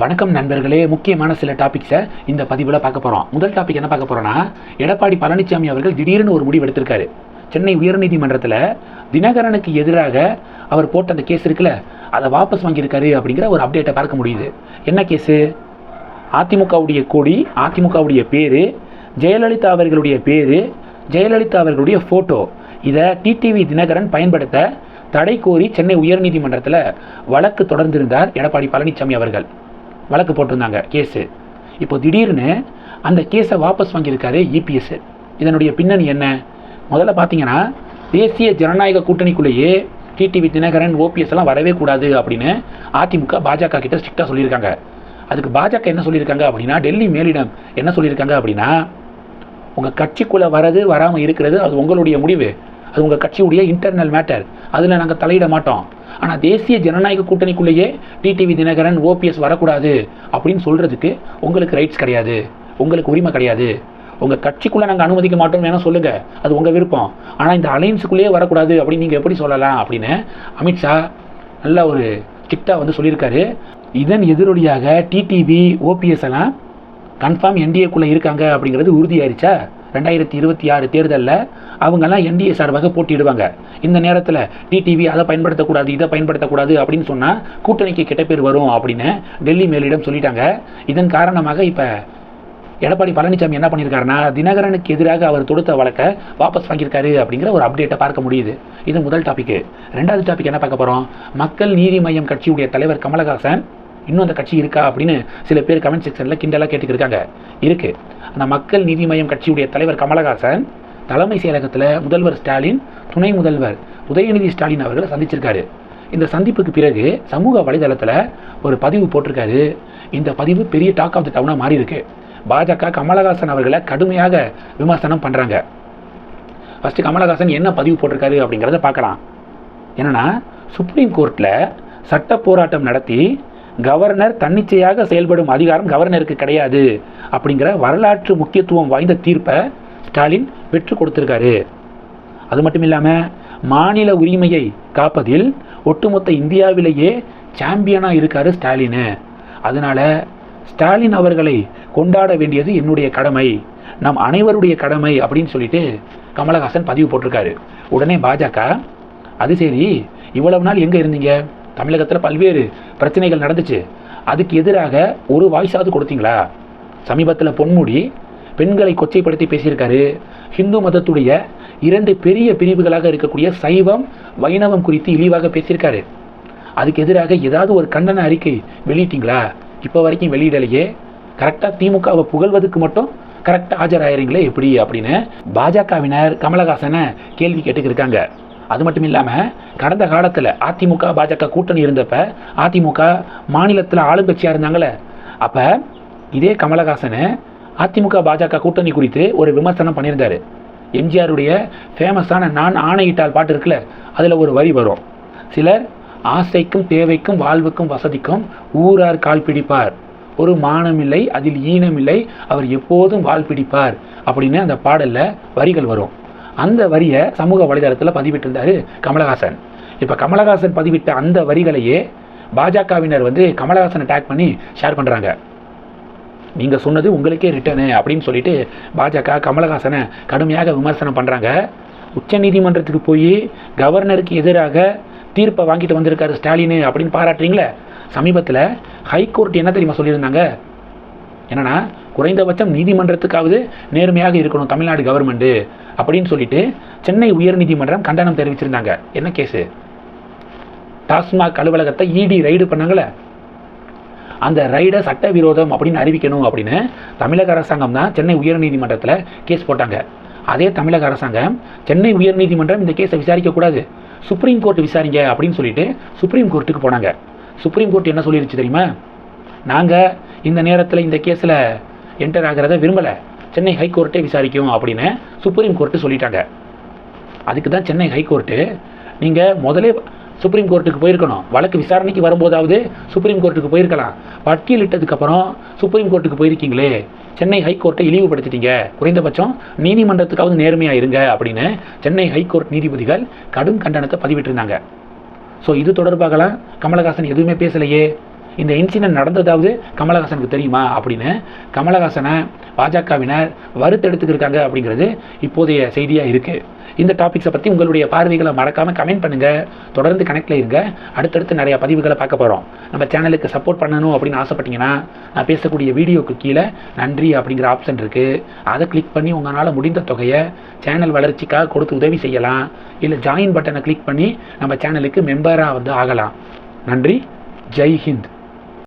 வணக்கம் நண்பர்களே. முக்கியமான சில டாபிக்ஸை இந்த பதிவில் பார்க்க போகிறோம் முதல் டாபிக் என்ன பார்க்க போகிறோன்னா எடப்பாடி பழனிசாமி அவர்கள் திடீர்னு ஒரு முடிவு எடுத்திருக்காரு. சென்னை உயர்நீதிமன்றத்தில் தினகரனுக்கு எதிராக அவர் போட்ட அந்த கேஸ் இருக்குல்ல அதை வாபஸ் வாங்கியிருக்காரு அப்படிங்கிற ஒரு அப்டேட்டை பார்க்க முடியுது. என்ன கேஸு அதிமுகவுடைய கொடி அதிமுகவுடைய பேர் ஜெயலலிதா அவர்களுடைய பேர் ஜெயலலிதா அவர்களுடைய ஃபோட்டோ இதை டிடிவி தினகரன் பயன்படுத்த தடை கோரி சென்னை உயர்நீதிமன்றத்தில் வழக்கு தொடர்ந்திருந்தார் எடப்பாடி பழனிசாமி அவர்கள். வழக்கு போட்டிருந்தாங்க கேஸு. இப்போ திடீர்னு அந்த கேஸை வாபஸ் வாங்கியிருக்காரு இபிஎஸ் இதனுடைய பின்னணி என்ன? முதல்ல பார்த்தீங்கன்னா தேசிய ஜனநாயக கூட்டணிக்குள்ளேயே டிடிவி தினகரன் ஓபிஎஸ் எல்லாம் வரவே கூடாது அப்படின்னு அதிமுக பாஜக கிட்ட ஸ்ட்ரிக்டாக சொல்லியிருக்காங்க. அதுக்கு பாஜக என்ன சொல்லியிருக்காங்க அப்படின்னா டெல்லி மேலிடம் என்ன சொல்லியிருக்காங்க அப்படின்னா உங்கள் கட்சிக்குள்ளே வரது வராமல் இருக்கிறது அது உங்களுடைய முடிவு. அது உங்கள் கட்சியுடைய இன்டர்னல் மேட்டர் அதில் நாங்கள் தலையிட மாட்டோம். ஆனால் தேசிய ஜனநாயக கூட்டணிக்குள்ளேயே டிடிவி தினகரன் ஓபிஎஸ் வரக்கூடாது அப்படின்னு சொல்கிறதுக்கு உங்களுக்கு ரைட்ஸ் கிடையாது. உங்களுக்கு உரிமை கிடையாது. உங்கள் கட்சிக்குள்ளே நாங்கள் அனுமதிக்க மாட்டோம் வேணால் சொல்லுங்கள் அது உங்கள் விருப்பம். ஆனால் இந்த அலைன்ஸுக்குள்ளேயே வரக்கூடாது அப்படின்னு நீங்கள் எப்படி சொல்லலாம் அப்படின்னு அமித்ஷா நல்ல ஒரு ஸ்ட்ரிக்டாக வந்து சொல்லியிருக்காரு. இதன் எதிரொலியாக டிடிவி ஓபிஎஸ் எல்லாம் கன்ஃபார்ம் என்டிஏக்குள்ளே இருக்காங்க அப்படிங்கிறது உறுதியாயிருச்சா? ரெண்டாயிரத்தி இருபத்தி ஆறு தேர்தலில் அவங்கெல்லாம் என்டிஏ சார்பாக போட்டியிடுவாங்க. இந்த நேரத்தில் டிடிவி அதை பயன்படுத்தக்கூடாது இதை பயன்படுத்தக்கூடாது அப்படின்னு சொன்னால் கூட்டணிக்கு கெட்ட பேர் வரும் அப்படின்னு டெல்லி மேலிடம் சொல்லிட்டாங்க. இதன் காரணமாக இப்போ எடப்பாடி பழனிசாமி என்ன பண்ணியிருக்காருன்னா தினகரனுக்கு எதிராக அவர் தொடுத்த வழக்கை வாபஸ் வாங்கியிருக்காரு அப்படிங்கிற ஒரு அப்டேட்டை பார்க்க முடியுது. இது முதல் டாபிக் ரெண்டாவது டாபிக் என்ன பார்க்க போகிறோம் மக்கள் நீதி மையம் கட்சியுடைய தலைவர் கமலஹாசன் இன்னும் அந்த கட்சி இருக்கா அப்படின்னு சில பேர் கமெண்ட் செக்ஷனில் கிண்டலாக கேட்டுக்கிருக்காங்க. இருக்கு. அந்த மக்கள் நீதி மையம் கட்சியுடைய தலைவர் கமலஹாசன் தலைமை செயலகத்தில் முதல்வர் ஸ்டாலின் துணை முதல்வர் உதயநிதி ஸ்டாலின் அவர்களை சந்திச்சிருக்காரு. இந்த சந்திப்புக்கு பிறகு சமூக வலைதளத்தில் ஒரு பதிவு போட்டிருக்காரு. இந்த பதிவு பெரிய டாக் ஆஃப் த டவுனாக மாறி இருக்கு பாஜக கமலஹாசன் அவர்களை கடுமையாக விமர்சனம் பண்ணுறாங்க ஃபஸ்ட்டு கமலஹாசன் என்ன பதிவு போட்டிருக்காரு அப்படிங்கிறத பார்க்கலாம். என்னன்னா சுப்ரீம் கோர்ட்டில் சட்ட போராட்டம் நடத்தி கவர்னர் தன்னிச்சையாக செயல்படும் அதிகாரம் கவர்னருக்கு கிடையாது அப்படிங்கிற வரலாற்று முக்கியத்துவம் வாய்ந்த தீர்ப்பை ஸ்டாலின் பெற்று கொடுத்துருக்காரு. அது மட்டும் இல்லாமல் மாநில உரிமையை காப்பதில் ஒட்டுமொத்த இந்தியாவிலேயே சாம்பியனாக இருக்காரு ஸ்டாலின். அதனால் ஸ்டாலின் அவர்களை கொண்டாட வேண்டியது என்னுடைய கடமை நம் அனைவருடைய கடமை அப்படின்னு சொல்லிட்டு கமலஹாசன் பதிவு போட்டிருக்காரு. உடனே பாஜக அது சரி இவ்வளவு நாள் எங்கே இருந்தீங்க? தமிழகத்தில் பல்வேறு பிரச்சனைகள் நடந்துச்சு. அதுக்கு எதிராக ஒரு வாய்ஸாவது கொடுத்தீங்களா? சமீபத்தில் பொன்முடி பெண்களை கொச்சைப்படுத்தி பேசியிருக்காரு. ஹிந்து மதத்துடைய இரண்டு பெரிய பிரிவுகளாக இருக்கக்கூடிய சைவம் வைணவம் குறித்து இழிவாக பேசியிருக்காரு. அதுக்கு எதிராக ஏதாவது ஒரு கண்டன அறிக்கை வெளியிட்டீங்களா? இப்போ வரைக்கும் வெளியிடலையே. கரெக்டாக திமுகவை புகழ்வதுக்கு மட்டும் கரெக்டாக ஆஜராகிறீங்களே எப்படி அப்படின்னு பாஜகவினர் கமலஹாசனை கேள்வி கேட்டுக்கிருக்காங்க அது மட்டும் இல்லாமல் கடந்த காலத்தில் அதிமுக பாஜக கூட்டணி இருந்தப்ப அதிமுக மாநிலத்தில் ஆளுங்கட்சியாக இருந்தாங்களே அப்போ இதே கமலஹாசனை அதிமுக பாஜக கூட்டணி குறித்து ஒரு விமர்சனம் பண்ணியிருந்தார். எம்ஜிஆருடைய ஃபேமஸான நான் ஆணையிட்டால் பாட்டு இருக்குல்ல அதில் ஒரு வரி வரும். சிலர் ஆசைக்கும் தேவைக்கும் வாழ்வுக்கும் வசதிக்கும் ஊரார் கால் பிடிப்பார். ஒரு மானமில்லை அதில் ஈனமில்லை அவர் எப்போதும் வால் பிடிப்பார். அப்படின்னு அந்த பாடலில் வரிகள் வரும். அந்த வரியை சமூக வலைதளத்தில் பதிவிட்டிருந்தார் கமலஹாசன். இப்போ கமலஹாசன் பதிவிட்ட அந்த வரிகளையே பாஜகவினர் வந்து கமலஹாசனை டேக் பண்ணி ஷேர் பண்ணுறாங்க நீங்கள் சொன்னது உங்களுக்கே ரிட்டர்னு அப்படின்னு சொல்லிட்டு பாஜக கமலஹாசனை கடுமையாக விமர்சனம் பண்ணுறாங்க உச்சநீதிமன்றத்துக்கு போய் கவர்னருக்கு எதிராக தீர்ப்பை வாங்கிட்டு வந்திருக்காரு ஸ்டாலின் அப்படின்னு பாராட்டுறீங்களே? சமீபத்தில் ஹைகோர்ட் என்ன தெரியுமா சொல்லியிருந்தாங்க? என்னன்னா குறைந்தபட்சம் நீதிமன்றத்துக்காவது நேர்மையாக இருக்கணும் தமிழ்நாடு கவர்மெண்ட்டு அப்படின்னு சொல்லிட்டு சென்னை உயர்நீதிமன்றம் கண்டனம் தெரிவிச்சிருந்தாங்க. என்ன கேஸு? டாஸ்மாக் அலுவலகத்தை இடி ரைடு பண்ணாங்களே? அந்த ரைடை சட்டவிரோதம் அப்படின்னு அறிவிக்கணும் அப்படின்னு தமிழக அரசாங்கம் தான் சென்னை உயர்நீதிமன்றத்தில் கேஸ் போட்டாங்க. அதே தமிழக அரசாங்கம் சென்னை உயர்நீதிமன்றம் இந்த கேஸை விசாரிக்கக்கூடாது. சுப்ரீம் கோர்ட் விசாரிங்க அப்படின்னு சொல்லிட்டு சுப்ரீம் கோர்ட்டுக்கு போனாங்க. சுப்ரீம் கோர்ட் என்ன சொல்லிருச்சு தெரியுமா? நாங்கள் இந்த நேரத்தில் இந்த கேஸில் என்டர் ஆகிறத விரும்பலை. சென்னை ஹைகோர்ட்டே விசாரிக்கும் அப்படின்னு சுப்ரீம் கோர்ட்டு சொல்லிட்டாங்க. அதுக்கு தான் சென்னை ஹைகோர்ட்டு நீங்கள் முதலே சுப்ரீம் கோர்ட்டுக்கு போயிருக்கணும். வழக்கு விசாரணைக்கு வரும்போதாவது சுப்ரீம் கோர்ட்டுக்கு போயிருக்கலாம். பட்டியலிட்டதுக்கப்புறம் சுப்ரீம் கோர்ட்டுக்கு போயிருக்கீங்களே. சென்னை ஹைகோர்ட்டை இழிவுபடுத்திட்டீங்க. குறைந்தபட்சம் நீதிமன்றத்துக்காவது நேர்மையாக இருங்க அப்படின்னு சென்னை ஹைகோர்ட் நீதிபதிகள் கடும் கண்டனத்தை பதிவிட்டிருந்தாங்க. ஸோ இது தொடர்பாகலாம் கமலஹாசன் எதுவுமே பேசலையே. இந்த இன்சிடென்ட் நடந்ததாவது கமலஹாசனுக்கு தெரியுமா அப்படின்னு? கமலஹாசனை பாஜகவினர் வறுத்தெடுத்துக்கிருக்காங்க அப்படிங்கிறது இப்போதைய செய்தியாக இருக்குது இந்த டாபிக்ஸை பற்றி உங்களுடைய பார்வைகளை மறக்காமல் கமெண்ட் பண்ணுங்கள் தொடர்ந்து கனெக்டில் இருங்க. அடுத்தடுத்து நிறையா பதிவுகளை பார்க்க போகிறோம் நம்ம சேனலுக்கு சப்போர்ட் பண்ணணும் அப்படின்னு ஆசைப்பட்டீங்கன்னா நான் பேசக்கூடிய வீடியோக்கு கீழே நன்றி அப்படிங்கிற ஆப்ஷன் இருக்குது அதை கிளிக் பண்ணி உங்களால் முடிந்த தொகையை சேனல் வளர்ச்சிக்காக கொடுத்து உதவி செய்யலாம். இல்லை ஜாயின் பட்டனை கிளிக் பண்ணி நம்ம சேனலுக்கு மெம்பராக வந்து ஆகலாம். நன்றி. ஜெய் ஹிந்த்.